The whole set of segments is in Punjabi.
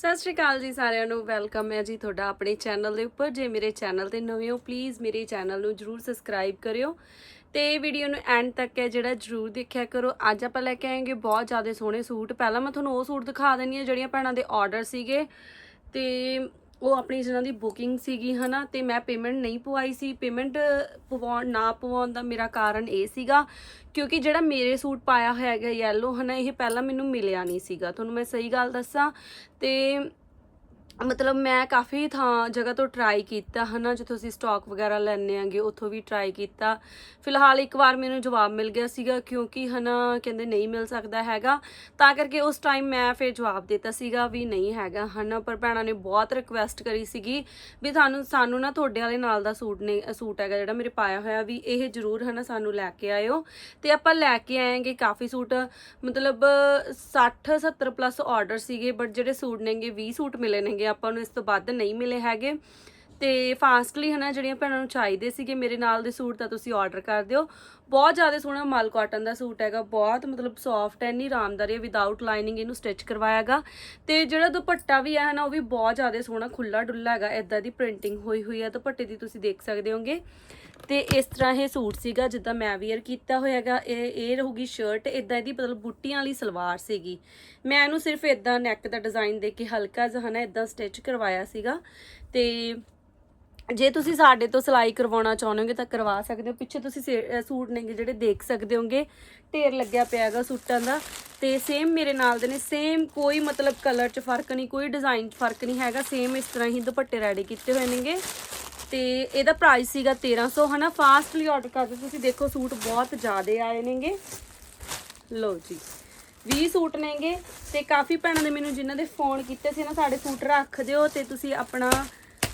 ਸਤਿ ਸ਼੍ਰੀ ਅਕਾਲ ਜੀ ਸਾਰਿਆਂ ਨੂੰ, ਵੈਲਕਮ ਹੈ ਜੀ ਤੁਹਾਡਾ ਆਪਣੇ ਚੈਨਲ ਦੇ ਉੱਪਰ। ਜੇ ਮੇਰੇ ਚੈਨਲ ਤੇ ਨਵੇਂ ਹੋ ਪਲੀਜ਼ ਮੇਰੇ ਚੈਨਲ ਨੂੰ ਜਰੂਰ ਸਬਸਕ੍ਰਾਈਬ ਕਰਿਓ। ਤੇ ਵੀਡੀਓ ਨੂੰ ਐਂਡ ਤੱਕ ਹੈ ਜਿਹੜਾ ਜਰੂਰ ਦੇਖਿਆ ਕਰੋ। ਅੱਜ ਆਪਾਂ ਲੈ ਕੇ ਆਏਗੇ ਬਹੁਤ ਜ਼ਿਆਦਾ ਸੋਹਣੇ ਸੂਟ। ਪਹਿਲਾਂ ਮੈਂ ਤੁਹਾਨੂੰ ਉਹ ਸੂਟ ਦਿਖਾ ਦਿੰਨੀ ਆ ਜਿਹੜੀਆਂ ਭੈਣਾਂ ਦੇ ਆਰਡਰ ਸੀਗੇ। ਤੇ ਉਹ ਆਪਣੀ ਜਿਹਨਾਂ ਦੀ ਬੁਕਿੰਗ ਸੀਗੀ, ਹਨਾ, ਤੇ ਮੈਂ ਪੇਮੈਂਟ ਨਹੀਂ ਪਵਾਈ ਸੀ। ਪੇਮੈਂਟ ਪਵਾਉਣ, ਨਾ ਪਵਾਉਣ ਦਾ ਮੇਰਾ ਕਾਰਨ ਇਹ ਸੀਗਾ, ਕਿਉਂਕਿ ਜਿਹੜਾ ਮੇਰੇ ਸੂਟ ਪਾਇਆ ਹੋਇਆ ਹੈਗਾ ਯੈਲੋ ਹਨਾ, ਇਹ ਪਹਿਲਾਂ ਮੈਨੂੰ ਮਿਲਿਆ ਨਹੀਂ ਸੀਗਾ। ਤੁਹਾਨੂੰ ਮੈਂ ਸਹੀ ਗੱਲ ਦੱਸਾਂ, ਤੇ ਮਤਲਬ ਮੈਂ ਕਾਫੀ ਥਾਂ, ਜਗ੍ਹਾ ਤੋਂ ਟਰਾਈ ਕੀਤਾ, ਹਨਾ, ਜਿੱਥੋਂ ਅਸੀਂ ਸਟਾਕ ਵਗੈਰਾ ਲੈਣੇ ਆਂਗੇ ਉੱਥੋਂ ਵੀ ਟਰਾਈ ਕੀਤਾ। ਫਿਲਹਾਲ ਇੱਕ ਵਾਰ ਮੈਨੂੰ ਜਵਾਬ ਮਿਲ ਗਿਆ ਸੀਗਾ, ਕਿਉਂਕਿ, ਹਨਾ, ਕਹਿੰਦੇ ਨਹੀਂ ਮਿਲ ਸਕਦਾ ਹੈਗਾ। ਤਾਂ ਕਰਕੇ ਉਸ ਟਾਈਮ ਮੈਂ ਫਿਰ ਜਵਾਬ ਦਿੱਤਾ ਸੀਗਾ ਵੀ ਨਹੀਂ ਹੈਗਾ, ਹਨਾ, ਪਰ ਭੈਣਾਂ ਨੇ ਬਹੁਤ ਰਿਕਵੈਸਟ ਕਰੀ ਸੀਗੀ ਵੀ ਤੁਹਾਨੂੰ ਸਾਨੂੰ ਨਾ ਤੁਹਾਡੇ ਵਾਲੇ ਨਾਲ ਦਾ ਸੂਟ ਨੇ ਸੂਟ ਹੈਗਾ ਜਿਹੜਾ ਮੇਰੇ ਪਾਇਆ ਹੋਇਆ ਵੀ ਇਹ ਜ਼ਰੂਰ, ਹਨਾ, ਸਾਨੂੰ ਲੈ ਕੇ ਆਇਓ। ਤੇ ਆਪਾਂ ਲੈ ਕੇ ਆਏਗੇ ਕਾਫੀ ਸੂਟ, ਮਤਲਬ 60 70 ਪਲੱਸ ਆਰਡਰ ਸੀਗੇ ਬਟ ਜਿਹੜੇ ਸੂਟ ਨੇਗੇ 20 ਸੂਟ ਮਿਲੇ ਨੇਗੇ ਆਪਾਂ ਨੂੰ ਇਸ ਤੋਂ ਵੱਧ ਨਹੀਂ ਮਿਲੇ ਹੈਗੇ। ਤੇ ਫਾਸਟਲੀ ਹਨਾ ਜਿਹੜੀਆਂ ਭੈਣਾਂ ਨੂੰ ਚਾਹੀਦੇ ਸੀਗੇ ਮੇਰੇ ਨਾਲ ਦੇ ਸੂਟ ਤਾਂ ਤੁਸੀਂ ਆਰਡਰ ਕਰ ਦਿਓ। ਬਹੁਤ ਜ਼ਿਆਦਾ ਸੋਹਣਾ ਮਲ ਕਾਟਨ ਦਾ ਸੂਟ ਹੈਗਾ, ਬਹੁਤ ਮਤਲਬ ਸੌਫਟ ਐ ਨਹੀਂ ਆਰਾਮਦਾਰੀ ਹੈ ਵਿਦਆਊਟ ਲਾਈਨਿੰਗ ਇਹਨੂੰ ਸਟਿਚ ਕਰਵਾਇਆਗਾ। ਤੇ ਜਿਹੜਾ ਦੁਪੱਟਾ ਵੀ ਹੈ ਨਾ ਉਹ ਵੀ ਬਹੁਤ ਜ਼ਿਆਦਾ ਸੋਹਣਾ ਖੁੱਲਾ ਡੁੱਲਾ ਹੈਗਾ ਇਦਾਂ ਦੀ ਪ੍ਰਿੰਟਿੰਗ ਹੋਈ ਹੋਈ ਹੈ, ਦੁਪੱਟੇ ਦੀ ਤੁਸੀਂ ਦੇਖ ਸਕਦੇ ਹੋਗੇ। ਤੇ ਇਸ ਤਰ੍ਹਾਂ ਇਹ ਸੂਟ ਸੀਗਾ, ਜਿੱਦਾਂ ਮੈਂ ਵੀਅਰ ਕੀਤਾ ਹੋਇਆਗਾ ਇਹ ਇਹ ਰਹੂਗੀ ਸ਼ਰਟ ਇਦਾਂ ਇਹਦੀ ਮਤਲਬ ਬੁੱਟੀਆਂ ਵਾਲੀ ਸਲਵਾਰ ਸੀਗੀ। ਮੈਂ ਇਹਨੂੰ ਸਿਰਫ ਇਦਾਂ ਨੈਕ ਦਾ ਡਿਜ਼ਾਈਨ ਦੇ ਕੇ ਹਲਕਾ ਜਿਹਾ ਹਨਾ ਇਦਾਂ ਸਟਿਚ ਕਰਵਾਇਆ ਸੀਗਾ। ਤੇ ਜੇ ਤੁਸੀਂ ਸਾਡੇ ਤੋਂ ਸਿਲਾਈ ਕਰਵਾਉਣਾ ਚਾਹੁੰਦੇ ਹੋਗੇ ਤਾਂ ਕਰਵਾ ਸਕਦੇ ਹੋ। ਪਿੱਛੇ ਤੁਸੀਂ ਸੇ- ਸੂਟ ਨੇਗੇ ਜਿਹੜੇ ਦੇਖ ਸਕਦੇ ਹੋਗੇ। ਢੇਰ ਲੱਗਿਆ ਪਿਆ ਹੈਗਾ ਸੂਟਾਂ ਦਾ। ਤੇ ਸੇਮ ਮੇਰੇ ਨਾਲ ਦੇ ਨੇ। ਸੇਮ ਕੋਈ ਮਤਲਬ ਕਲਰ 'ਚ ਫ਼ਰਕ ਨਹੀਂ, ਕੋਈ ਡਿਜ਼ਾਈਨ 'ਚ ਫ਼ਰਕ ਨਹੀਂ ਹੈਗਾ। ਸੇਮ ਇਸ ਤਰ੍ਹਾਂ ਹੀ ਦੁਪੱਟੇ ਰੈਡੀ ਕੀਤੇ ਹੋਏ ਨੇਗੇ ਤੇ ਇਹਦਾ ਪ੍ਰਾਈਸ ਸੀਗਾ 1300 ਹਨਾ? ਫਾਸਟਲੀ ਆਰਡਰ ਕਰਦੇ ਤੁਸੀਂ ਦੇਖੋ ਸੂਟ ਬਹੁਤ ਜ਼ਿਆਦੇ ਆਏ ਨੇਗੇ ਲਓ ਜੀ 20 ਸੂਟ ਨੇਗੇ ਤੇ ਕਾਫੀ ਭੈਣਾਂ ਨੇ ਮੈਨੂੰ ਜਿਨ੍ਹਾਂ ਦੇ ਫੋਨ ਕੀਤੇ ਸੀ ਨਾ ਸਾਡੇ ਸੂਟ ਰੱਖ ਦਿਓ ਤੇ ਤੁਸੀਂ ਆਪਣਾ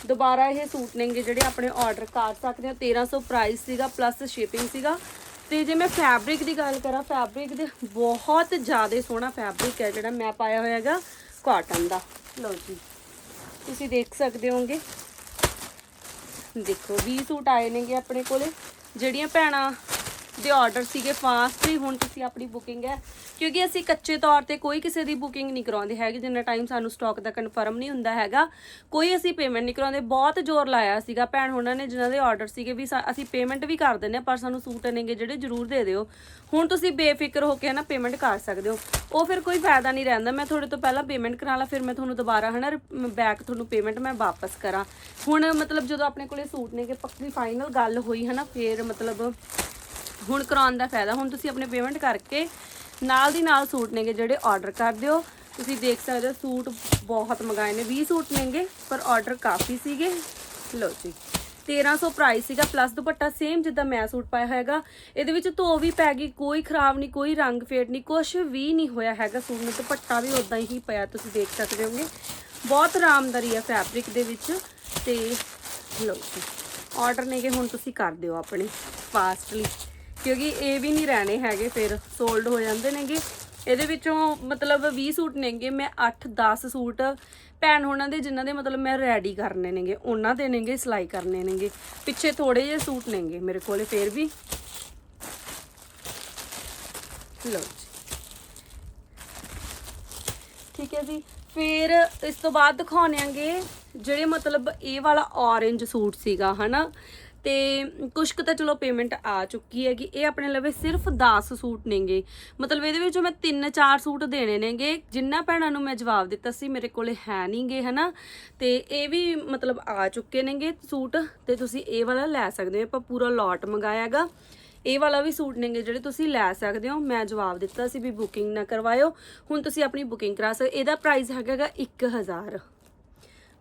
ਦੁਬਾਰਾ ਇਹ ਸੂਟ ਨੇਗੇ ਜਿਹੜੇ ਆਪਣੇ ਆਰਡਰ ਕਰ ਸਕਦੇ ਹੋ। 1300 ਪ੍ਰਾਈਸ ਸੀਗਾ ਪਲੱਸ ਸ਼ਿਪਿੰਗ ਸੀਗਾ। ਤੇ ਜੇ ਮੈਂ ਫੈਬਰਿਕ ਦੀ ਗੱਲ ਕਰਾਂ ਫੈਬਰਿਕ ਦੇ ਬਹੁਤ ਜ਼ਿਆਦਾ ਸੋਹਣਾ ਫੈਬਰਿਕ ਹੈ ਜਿਹੜਾ ਮੈਂ ਪਾਇਆ ਹੋਇਆ ਹੈਗਾ ਕਾਟਨ ਦਾ। ਲਓ ਜੀ, ਤੁਸੀਂ ਦੇਖ ਸਕਦੇ ਹੋਗੇ ਦੇਖੋ 20 ਸੂਟ ਆਏ ਨੇਗੇ ਆਪਣੇ ਕੋਲੇ। ਜਿਹੜੀਆਂ ਭੈਣਾਂ ਦੇ ਆਰਡਰ ਸੀਗੇ ਫਾਸਟ ਹੀ ਹੁਣ ਤੁਸੀਂ ਆਪਣੀ ਬੁਕਿੰਗ ਹੈ। ਕਿਉਂਕਿ ਅਸੀਂ ਕੱਚੇ ਤੌਰ ਤੇ ਕੋਈ ਕਿਸੇ ਦੀ ਬੁਕਿੰਗ ਨਹੀਂ ਕਰਾਉਂਦੇ ਹੈਗੇ, ਜਿੰਨਾ ਟਾਈਮ ਸਾਨੂੰ ਸਟਾਕ ਦਾ ਕਨਫਰਮ ਨਹੀਂ ਹੁੰਦਾ ਹੈਗਾ। ਕੋਈ ਅਸੀਂ ਪੇਮੈਂਟ ਨਹੀਂ ਕਰਾਉਂਦੇ, ਬਹੁਤ ਜ਼ੋਰ ਲਾਇਆ ਸੀਗਾ ਭੈਣ ਉਹਨਾਂ ਨੇ ਜਿਨ੍ਹਾਂ ਦੇ ਆਰਡਰ ਸੀਗੇ ਵੀ ਸਾ- ਅਸੀਂ ਪੇਮੈਂਟ ਵੀ ਕਰ ਦਿੰਦੇ ਹਾਂ, ਪਰ ਸਾਨੂੰ ਸੂਟ ਨੇਗੇ ਜਿਹੜੇ ਜ਼ਰੂਰ ਦੇ ਦਿਓ। ਹੁਣ ਤੁਸੀਂ ਬੇਫਿਕਰ ਹੋ ਕੇ ਨਾ ਪੇਮੈਂਟ ਕਰ ਸਕਦੇ ਹੋ। ਉਹ ਫਿਰ ਕੋਈ ਫਾਇਦਾ ਨਹੀਂ ਰਹਿੰਦਾ, ਮੈਂ ਤੁਹਾਡੇ ਤੋਂ ਪਹਿਲਾਂ ਪੇਮੈਂਟ ਕਰਾ ਲਾ, ਫਿਰ ਮੈਂ ਤੁਹਾਨੂੰ ਦੁਬਾਰਾ ਹਨਾ ਬੈਕ ਤੁਹਾਨੂੰ ਪੇਮੈਂਟ ਮੈਂ ਵਾਪਸ ਕਰਾਂ। ਹੁਣ ਮਤਲਬ ਜਦੋਂ ਆਪਣੇ ਕੋਲੇ ਸੂਟ ਨੇਗੇ, ਪੱਕੀ ਫਾਈਨਲ ਗੱਲ ਹੋਈ ਹਨਾ, ਫਿਰ ਮਤਲਬ ਹੁਣ ਕਰਾਉਣ ਦਾ ਫਾਇਦਾ, ਹੁਣ ਤੁਸੀਂ ਆਪਣੇ ਪੇਮੈਂਟ ਕਰਕੇ ਨਾਲ ਦੀ ਨਾਲ ਸੂਟ ਨੇਗੇ ਜਿਹੜੇ ਆਰਡਰ ਕਰ ਦਿਓ। ਤੁਸੀਂ ਦੇਖ ਸਕਦੇ ਹੋ ਸੂਟ ਬਹੁਤ ਮੰਗਾਏ ਨੇ 20 ਸੂਟ ਨੇਗੇ, ਪਰ ਆਰਡਰ ਕਾਫੀ ਸੀਗੇ। ਲਓ ਜੀ 1300 ਪ੍ਰਾਈਸ ਸੀਗਾ ਪਲੱਸ ਦੁਪੱਟਾ ਸੇਮ ਜਿੱਦਾਂ ਮੈਂ ਸੂਟ ਪਾਇਆ ਹੈਗਾ ਇਹਦੇ ਵਿੱਚ ਧੋ ਵੀ ਪੈ ਗਈ, ਕੋਈ ਖਰਾਬ ਨਹੀਂ, ਕੋਈ ਰੰਗ ਫੇਡ ਨਹੀਂ ਕੁਝ ਵੀ ਨਹੀਂ ਹੋਇਆ ਹੈਗਾ ਸੂਟ ਨੂੰ। ਦੁਪੱਟਾ ਵੀ ਉਦਾਂ ਹੀ ਪਿਆ, ਤੁਸੀਂ ਦੇਖ ਸਕਦੇ ਹੋਗੇ। ਬਹੁਤ ਆਰਾਮਦਾਰੀ ਹੈ ਫੈਬਰਿਕ ਦੇ ਵਿੱਚ ਤੇ ਲਓ ਜੀ ਆਰਡਰ ਨੇਗੇ, ਹੁਣ ਤੁਸੀਂ ਕਰ ਦਿਓ ਆਪਣੇ ਫਾਸਟਲੀ ਕਿਉਂਕਿ ਇਹ ਵੀ ਨਹੀਂ ਰਹਿਣੇ ਹੈਗੇ ਫਿਰ ਸੋਲਡ ਹੋ ਜਾਂਦੇ ਨੇਗੇ। ਇਹਦੇ ਵਿੱਚੋਂ ਮਤਲਬ 20 ਸੂਟ ਨੇਗੇ, ਮੈਂ 8-10 ਸੂਟ ਭੈਣ ਹੋਣਾ ਦੇ ਜਿਨ੍ਹਾਂ ਦੇ ਮਤਲਬ ਮੈਂ ਰੈਡੀ ਕਰਨੇ ਨੇਗੇ, ਉਹਨਾਂ ਦੇ ਨੇਗੇ, ਸਿਲਾਈ ਕਰਨੇ ਨੇਗੇ। ਪਿੱਛੇ ਥੋੜੇ ਜਿਹੇ ਸੂਟ ਨੇਗੇ ਮੇਰੇ ਕੋਲੇ, ਫੇਰ ਵੀ। ਲਓ ਜੀ। ਠੀਕ ਹੈ ਜੀ। ਫਿਰ ਇਸ ਤੋਂ ਬਾਅਦ ਦਿਖਾਉਣੇ ਆਂਗੇ ਜਿਹੜੇ ਮਤਲਬ ਇਹ ਵਾਲਾ orange ਸੂਟ ਸੀਗਾ, ਹਨਾ? ਤੇ ਕੁਛ ਕੁ ਤਾਂ ਚਲੋ ਪੇਮੈਂਟ ਆ ਚੁੱਕੀ ਹੈਗੀ। ਇਹ ਆਪਣੇ ਲਵੇ ਸਿਰਫ 10 ਸੂਟ ਨੇਗੇ। ਮਤਲਬ ਇਹਦੇ ਵਿੱਚੋਂ ਮੈਂ 3-4 ਸੂਟ ਦੇਣੇ ਨੇਗੇ, ਜਿੰਨਾ ਭੈਣਾਂ ਨੂੰ ਮੈਂ ਜਵਾਬ ਦਿੱਤਾ ਸੀ, ਮੇਰੇ ਕੋਲੇ ਹੈ ਨਹੀਂਗੇ, ਹਨਾ? ਤੇ ਇਹ ਵੀ ਮਤਲਬ ਆ ਚੁੱਕੇ ਨੇਗੇ ਸੂਟ, ਤੇ ਤੁਸੀਂ ਇਹ ਵਾਲਾ ਲੈ ਸਕਦੇ ਹੋ। ਆਪਾਂ ਪੂਰਾ ਲੋਟ ਮੰਗਾਇਆਗਾ ਇਹ ਵਾਲਾ ਵੀ ਸੂਟ ਨੇਗੇ ਜਿਹੜੇ ਤੁਸੀਂ ਲੈ ਸਕਦੇ ਹੋ। ਮੈਂ ਜਵਾਬ ਦਿੱਤਾ ਸੀ ਵੀ ਬੁਕਿੰਗ ਨਾ ਕਰਵਾਇਓ। ਹੁਣ ਤੁਸੀਂ ਆਪਣੀ ਬੁਕਿੰਗ ਕਰਾ ਸਕਦੇ ਇਹਦਾ ਪ੍ਰਾਈਸ ਹੈਗਾਗਾ 1000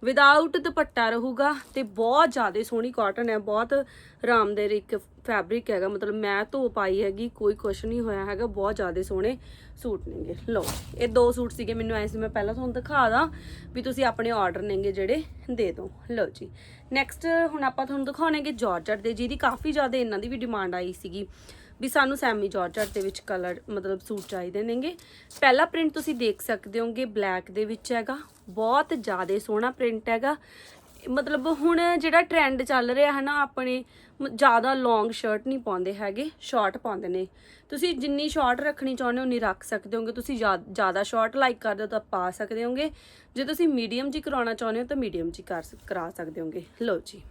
ਵਿਦਆਊਟ ਦੁਪੱਟਾ ਰਹੂਗਾ ਤੇ ਬਹੁਤ ਜ਼ਿਆਦਾ ਸੋਹਣੀ ਕਾਟਨ ਹੈ, ਬਹੁਤ ਆਰਾਮਦਾਇਕ ਇੱਕ ਫੈਬਰਿਕ ਹੈਗਾ, ਮਤਲਬ ਮੈਂ ਧੋ ਪਾਈ ਹੈਗੀ, ਕੋਈ ਕੁਛ ਨਹੀਂ ਹੋਇਆ ਹੈਗਾ, ਬਹੁਤ ਜ਼ਿਆਦਾ ਸੋਹਣੇ ਸੂਟ ਨੇਗੇ। ਲਓ, ਇਹ ਦੋ ਸੂਟ ਸੀਗੇ ਮੈਨੂੰ ਐ ਸੀ, ਮੈਂ ਪਹਿਲਾਂ ਤੁਹਾਨੂੰ ਦਿਖਾ ਦਾਂ ਵੀ ਤੁਸੀਂ ਆਪਣੇ ਆਰਡਰ ਨੇਗੇ ਜਿਹੜੇ, ਦੇ ਦਿਓ। ਲਓ ਜੀ ਨੈਕਸਟ ਹੁਣ ਆਪਾਂ ਤੁਹਾਨੂੰ ਦਿਖਾਉਣੇਗੇ ਜਾਰਜਟ ਦੇ, ਜਿਹਦੀ ਕਾਫੀ ਜ਼ਿਆਦਾ ਇਹਨਾਂ ਦੀ ਵੀ ਡਿਮਾਂਡ ਆਈ ਸੀਗੀ। ਵੀ ਸਾਨੂੰ ਸੈਮੀ ਜਾਰਜਟ ਦੇ ਵਿੱਚ ਕਲਰ ਮਤਲਬ ਸੂਟ ਚਾਹੀਦੇ ਨੇਗੇ। ਪਹਿਲਾ ਪ੍ਰਿੰਟ ਤੁਸੀਂ ਦੇਖ ਸਕਦੇ ਹੋਗੇ ਬਲੈਕ ਦੇ ਵਿੱਚ ਹੈਗਾ। ਬਹੁਤ ਜ਼ਿਆਦਾ ਸੋਹਣਾ ਪ੍ਰਿੰਟ ਹੈਗਾ। ਮਤਲਬ ਹੁਣ ਜਿਹੜਾ ਟ੍ਰੈਂਡ ਚੱਲ ਰਿਹਾ ਹੈ ਨਾ, ਆਪਣੇ ਮ- ਜ਼ਿਆਦਾ ਲੌਂਗ ਸ਼ਰਟ ਨਹੀਂ ਪਾਉਂਦੇ ਹੈਗੇ ਸ਼ਾਰਟ ਪਾਉਂਦੇ ਨੇ। ਤੁਸੀਂ ਜਿੰਨੀ ਸ਼ਾਰਟ ਰੱਖਣੀ ਚਾਹੁੰਦੇ ਹੋ, ਉਨੀ ਰੱਖ ਸਕਦੇ ਹੋਗੇ। ਤੁਸੀਂ ਜ਼ਿਆ- ਜ਼ਿਆਦਾ ਸ਼ਾਰਟ ਲਾਈਕ ਕਰਦੇ ਹੋ ਤਾਂ ਪਾ ਸਕਦੇ ਹੋਗੇ। ਜੇ ਤੁਸੀਂ ਮੀਡੀਅਮ ਜੀ ਕਰਾਉਣਾ ਚਾਹੁੰਦੇ ਹੋ ਤਾਂ ਮੀਡੀਅਮ ਜੀ ਕਰ ਸਕ- ਕਰਾ ਸਕਦੇ ਹੋਗੇ। ਲਓ ਜੀ।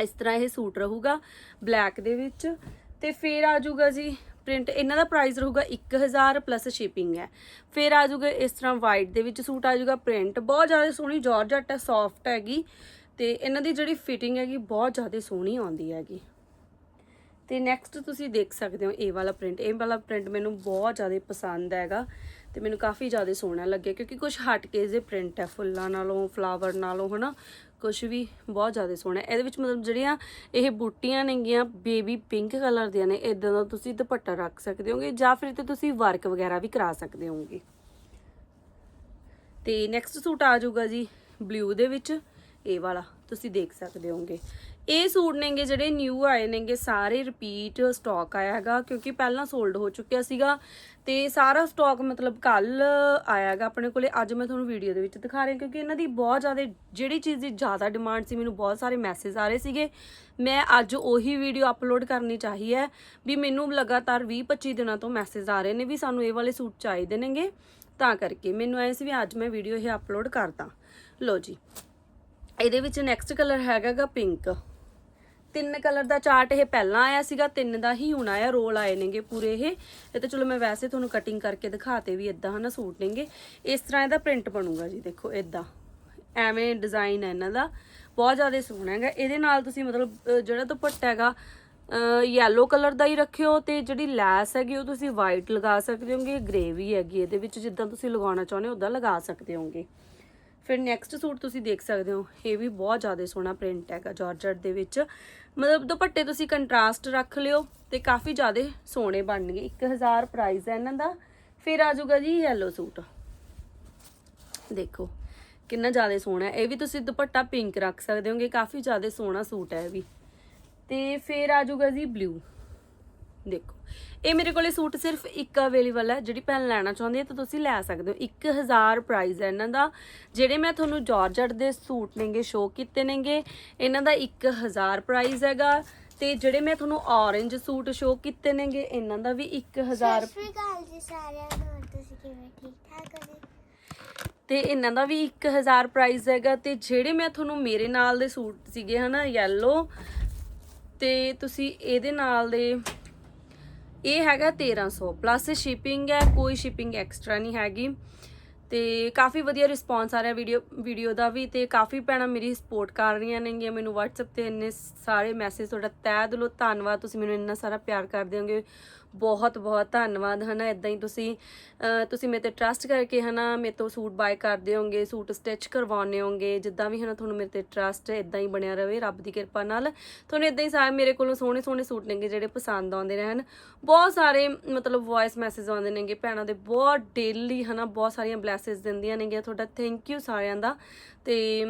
ਇਸ ਤਰ੍ਹਾਂ ਇਹ ਸੂਟ ਰਹੂਗਾ ਬਲੈਕ ਦੇ ਵਿੱਚ। ਤੇ ਫਿਰ ਆ ਜਾਊਗਾ ਜੀ ਪ੍ਰਿੰਟ ਇਹਨਾਂ ਦਾ ਪ੍ਰਾਈਸ ਰਹੂਗਾ 1000 ਪਲੱਸ ਸ਼ਿਪਿੰਗ ਹੈ। ਫਿਰ ਆ ਜਾਊਗਾ ਇਸ ਤਰ੍ਹਾਂ ਵਾਈਟ ਦੇ ਵਿੱਚ ਸੂਟ ਆ ਜਾਊਗਾ ਪ੍ਰਿੰਟ ਬਹੁਤ ਜ਼ਿਆਦਾ ਸੋਹਣੀ ਜਾਰਜਟ ਹੈ ਸੌਫਟ ਹੈਗੀ। ਤੇ ਇਹਨਾਂ ਦੀ ਜਿਹੜੀ ਫਿਟਿੰਗ ਹੈਗੀ, ਬਹੁਤ ਜ਼ਿਆਦਾ ਸੋਹਣੀ ਆਉਂਦੀ ਹੈਗੀ। ਤੇ ਨੈਕਸਟ ਤੁਸੀਂ ਦੇਖ ਸਕਦੇ ਹੋ ਇਹ ਵਾਲਾ ਪ੍ਰਿੰਟ ਇਹ ਵਾਲਾ ਪ੍ਰਿੰਟ ਮੈਨੂੰ ਬਹੁਤ ਜ਼ਿਆਦਾ ਪਸੰਦ ਹੈਗਾ ਤੇ ਮੈਨੂੰ ਕਾਫੀ ਜ਼ਿਆਦਾ ਸੋਹਣਾ ਲੱਗਿਆ ਕਿਉਂਕਿ ਕੁਝ ਹਟ ਕੇ ਜੇ ਪ੍ਰਿੰਟ ਹੈ, ਫੁੱਲਾਂ ਨਾਲੋਂ ਫਲਾਵਰ ਨਾਲੋਂ, ਹਨਾ। ਕੁਝ ਵੀ ਬਹੁਤ ਜ਼ਿਆਦਾ ਸੋਹਣਾ ਇਹਦੇ ਵਿੱਚ ਮਤਲਬ ਜਿਹੜੀਆਂ ਇਹ ਬੂਟੀਆਂ ਨੇਗੀਆਂ ਬੇਬੀ ਪਿੰਕ ਕਲਰ ਦੀਆਂ ਨੇ ਇਦਾਂ ਦਾ ਤੁਸੀਂ ਦੁਪੱਟਾ ਰੱਖ ਸਕਦੇ ਹੋਗੇ ਜਾਂ ਫਿਰ ਤੇ ਤੁਸੀਂ ਵਰਕ ਵਗੈਰਾ ਵੀ ਕਰਾ ਸਕਦੇ ਹੋਗੇ। ਤੇ ਨੈਕਸਟ ਸੂਟ ਆ ਜਾਊਗਾ ਜੀ ਬਲੂ ਦੇ ਵਿੱਚ। ਇਹ ਵਾਲਾ, ਤੁਸੀਂ ਦੇਖ ਸਕਦੇ ਹੋਗੇ ਇਹ ਸੂਟ ਨੇਗੇ ਜਿਹੜੇ ਨਿਊ ਆਏ ਨੇਗੇ, ਸਾਰੇ ਰਿਪੀਟ ਸਟਾਕ ਆਇਆ ਹੈਗਾ, ਕਿਉਂਕਿ ਪਹਿਲਾਂ ਸੋਲਡ ਹੋ ਚੁੱਕਿਆ ਸੀਗਾ ਤੇ ਸਾਰਾ ਸਟਾਕ ਮਤਲਬ ਕੱਲ ਆਇਆ ਹੈਗਾ ਆਪਣੇ ਕੋਲੇ। ਅੱਜ ਮੈਂ ਤੁਹਾਨੂੰ ਵੀਡੀਓ ਦੇ ਵਿੱਚ ਦਿਖਾ ਰਹੀ ਕਿਉਂਕਿ ਇਹਨਾਂ ਦੀ ਬਹੁਤ ਜ਼ਿਆਦਾ, ਜਿਹੜੀ ਚੀਜ਼ ਦੀ ਜ਼ਿਆਦਾ ਡਿਮਾਂਡ ਸੀ, ਮੈਨੂੰ ਬਹੁਤ ਸਾਰੇ ਮੈਸੇਜ ਆ ਰਹੇ ਸੀਗੇ। ਮੈਂ ਅੱਜ ਉਹੀ ਵੀਡੀਓ ਅਪਲੋਡ ਕਰਨੀ ਚਾਹੀ ਹੈ ਵੀ ਮੈਨੂੰ ਲਗਾਤਾਰ 20-25 ਦਿਨਾਂ ਤੋਂ ਮੈਸੇਜ ਆ ਰਹੇ ਨੇ ਵੀ ਸਾਨੂੰ ਇਹ ਵਾਲੇ ਸੂਟ ਚਾਹੀਦੇ ਨੇਗੇ। ਤਾਂ ਕਰਕੇ ਮੈਨੂੰ ਐ ਸੀ ਵੀ ਅੱਜ ਮੈਂ ਵੀਡੀਓ ਇਹ ਅਪਲੋਡ ਕਰਦਾ। ਲਓ ਜੀ। ਇਹਦੇ ਵਿੱਚ ਨੈਕਸਟ ਕਲਰ ਹੈਗਾਗਾ ਪਿੰਕ ਤਿੰਨ ਕਲਰ ਦਾ ਚਾਰਟ ਇਹ ਪਹਿਲਾਂ ਆਇਆ ਸੀਗਾ, ਤਿੰਨ ਦਾ ਹੀ ਹੁਣ ਆਇਆ ਰੋਲ ਆਏ ਨੇਗੇ ਪੂਰੇ ਇਹ। ਇਹ ਤਾਂ ਚਲੋ ਮੈਂ ਵੈਸੇ ਤੁਹਾਨੂੰ ਕਟਿੰਗ ਕਰਕੇ ਦਿਖਾਤੇ ਵੀ ਇਦਾਂ ਹਨਾ ਸੂਟ ਨੇਗੇ। ਇਸ ਤਰ੍ਹਾਂ ਇਹਦਾ ਪ੍ਰਿੰਟ ਬਣੂਗਾ ਜੀ, ਦੇਖੋ ਇਦਾਂ ਐਵੇਂ ਡਿਜ਼ਾਈਨ ਹੈ ਇਹਨਾਂ ਦਾ। ਬਹੁਤ ਜ਼ਿਆਦਾ ਸੋਹਣਾ ਹੈਗਾ। ਇਹਦੇ ਨਾਲ ਤੁਸੀਂ ਮਤਲਬ ਜਿਹੜਾ ਦੁਪੱਟਾ ਹੈਗਾ ਯੈਲੋ ਕਲਰ ਦਾ ਹੀ ਰੱਖਿਓ ਤੇ ਜਿਹੜੀ ਲੈਸ ਹੈਗੀ ਉਹ ਤੁਸੀਂ ਵਾਈਟ ਲਗਾ ਸਕਦੇ ਹੋਗੇ ਗ੍ਰੇ ਵੀ ਹੈਗੀ ਇਹਦੇ ਵਿੱਚ, ਜਿੱਦਾਂ ਤੁਸੀਂ ਲਗਾਉਣਾ ਚਾਹੁੰਦੇ ਹੋ ਉਦਾਂ ਲਗਾ ਸਕਦੇ ਹੋਗੇ। ਫਿਰ ਨੈਕਸਟ ਸੂਟ ਤੁਸੀਂ ਦੇਖ ਸਕਦੇ ਹੋ, ਇਹ ਵੀ ਬਹੁਤ ਜ਼ਿਆਦਾ ਸੋਹਣਾ ਪ੍ਰਿੰਟ ਹੈਗਾ ਜਾਰਜਟ ਦੇ ਵਿੱਚ। ਮਤਲਬ ਦੁਪੱਟੇ ਤੁਸੀਂ ਕੰਟਰਾਸਟ ਰੱਖ ਲਿਓ ਤੇ ਕਾਫੀ ਜ਼ਿਆਦਾ ਸੋਹਣੇ ਬਣਨਗੇ 1000 ਪ੍ਰਾਈਸ ਹੈ ਇਹਨਾਂ ਦਾ, ਫਿਰ ਆ ਜਾਊਗਾ ਜੀ ਯੈਲੋ ਸੂਟ। ਦੇਖੋ, ਕਿੰਨਾ ਜ਼ਿਆਦਾ ਸੋਹਣਾ ਇਹ ਵੀ ਤੁਸੀਂ ਦੁਪੱਟਾ ਪਿੰਕ ਰੱਖ ਸਕਦੇ ਹੋਗੇ, ਕਾਫੀ ਜ਼ਿਆਦਾ ਸੋਹਣਾ ਸੂਟ ਹੈ ਇਹ ਵੀ। ਤੇ ਫਿਰ ਆ ਜਾਊਗਾ ਜੀ ਬਲੂ ਦੇਖੋ। ਇਹ ਮੇਰੇ ਕੋਲੇ ਸੂਟ ਸਿਰਫ ਇੱਕ ਅਵੇਲੇਬਲ ਹੈ ਜਿਹੜੀ ਭੈਣ ਲੈਣਾ ਚਾਹੁੰਦੀ ਹੈ ਤਾਂ ਤੁਸੀਂ ਲੈ ਸਕਦੇ ਹੋ। 1000 ਪ੍ਰਾਈਸ ਹੈ ਇਹਨਾਂ ਦਾ। ਜਿਹੜੇ ਮੈਂ ਤੁਹਾਨੂੰ ਜਾਰਜਟ ਦੇ ਸੂਟ ਨੇਗੇ ਸ਼ੋ ਕੀਤੇ ਨੇਗੇ ਇਹਨਾਂ ਦਾ 1000 ਪ੍ਰਾਈਸ ਹੈਗਾ। ਤੇ ਜਿਹੜੇ ਮੈਂ ਤੁਹਾਨੂੰ orange ਸੂਟ ਸ਼ੋ ਕੀਤੇ ਨੇਗੇ ਇਹਨਾਂ ਦਾ ਵੀ 1000 ਸਤਿ ਸ਼੍ਰੀ ਅਕਾਲ ਜੀ ਸਾਰਿਆਂ ਨੂੰ। ਤੁਸੀਂ ਕਿਵੇਂ ਠੀਕ ਠਾਕ ਹੋ ਤੇ ਇਹਨਾਂ ਦਾ ਵੀ 1000 ਪ੍ਰਾਈਸ ਹੈਗਾ। ਤੇ ਜਿਹੜੇ ਮੈਂ ਤੁਹਾਨੂੰ ਮੇਰੇ ਨਾਲ ਦੇ ਸੂਟ ਸੀਗੇ ਹਨਾ ਯੈਲੋ ਤੇ ਤੁਸੀਂ ਇਹਦੇ ਨਾਲ ਦੇ ਇਹ ਹੈਗਾ 1300 ਪਲੱਸ ਸ਼ਿਪਿੰਗ ਹੈ, ਕੋਈ ਸ਼ਿਪਿੰਗ ਐਕਸਟਰਾ ਨਹੀਂ ਹੈਗੀ। ਤੇ ਕਾਫੀ ਵਧੀਆ ਰਿਸਪੌਂਸ ਆ ਰਿਹਾ ਵੀਡੀਓ ਵੀਡੀਓ ਦਾ ਵੀ ਤੇ ਕਾਫੀ ਭੈਣਾਂ ਮੇਰੀ ਸਪੋਰਟ ਕਰ ਰਹੀਆਂ ਨੇਗੀਆਂ ਮੈਨੂੰ WhatsApp ਤੇ ਇੰਨੇ ਸਾਰੇ ਮੈਸੇਜ ਤੁਹਾਡਾ ਤਹਿ ਦਿਲੋਂ ਧੰਨਵਾਦ, ਤੁਸੀਂ ਮੈਨੂੰ ਇੰਨਾ ਸਾਰਾ ਪਿਆਰ ਕਰਦੇ ਹੋਗੇ। ਬਹੁਤ ਬਹੁਤ ਧੰਨਵਾਦ, ਹਨਾ? ਇਦਾਂ ਹੀ ਤੁਸੀਂ ਤੁਸੀਂ ਮੇਰੇ ਤੇ ਟਰਸਟ ਕਰਕੇ, ਹਨਾ, ਮੇਰੇ ਤੋਂ ਸੂਟ ਬਾਏ ਕਰਦੇ ਹੋਗੇ ਸੂਟ ਸਟਿਚ ਕਰਵਾਉਂਦੇ ਹੋਗੇ ਜਿੱਦਾਂ ਵੀ, ਹਨਾ, ਤੁਹਾਨੂੰ ਮੇਰੇ ਤੇ ਟਰਸਟ ਹੈ ਇਦਾਂ ਹੀ ਬਣਿਆ ਰਵੇ, ਰੱਬ ਦੀ ਕਿਰਪਾ ਨਾਲ। ਤੁਹਾਨੂੰ ਇਦਾਂ ਹੀ ਸਾਰੇ ਮੇਰੇ ਕੋਲੋਂ ਸੋਹਣੇ ਸੋਹਣੇ ਸੂਟ ਨੇਗੇ ਜਿਹੜੇ ਪਸੰਦ ਆਉਂਦੇ ਰਹਿਣ ਬਹੁਤ ਸਾਰੇ, ਮਤਲਬ ਵੌਇਸ ਮੈਸੇਜ ਆਉਂਦੇ ਨੇਗੇ ਭੈਣਾਂ ਦੇ, ਬਹੁਤ ਡੇਲੀ ਹਨਾ, ਬਹੁਤ ਸਾਰੀਆਂ ਬਲੇਸਿਸ ਦਿੰਦੀਆਂ ਨੇਗੀਆਂ ਤੁਹਾਡਾ। ਥੈਂਕ ਯੂ ਸਾਰਿਆਂ ਦਾ। ਤੇ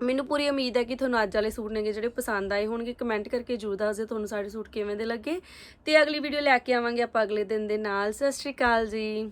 ਮੈਨੂੰ ਪੂਰੀ ਉਮੀਦ ਹੈ ਕਿ ਤੁਹਾਨੂੰ ਅੱਜ ਵਾਲੇ ਸੂਟ ਨੇਗੇ ਜਿਹੜੇ ਪਸੰਦ ਆਏ ਹੋਣਗੇ। ਕਮੈਂਟ ਕਰਕੇ ਜਰੂਰ ਦੱਸ ਦਿਓ ਤੁਹਾਨੂੰ ਸਾਡੇ ਸੂਟ ਕਿਵੇਂ ਦੇ ਲੱਗੇ। ਤੇ ਅਗਲੀ ਵੀਡੀਓ ਲੈ ਕੇ ਆਵਾਂਗੇ ਆਪਾਂ ਅਗਲੇ ਦਿਨ ਦੇ ਨਾਲ। ਸਤਿ ਸ਼੍ਰੀ ਅਕਾਲ ਜੀ।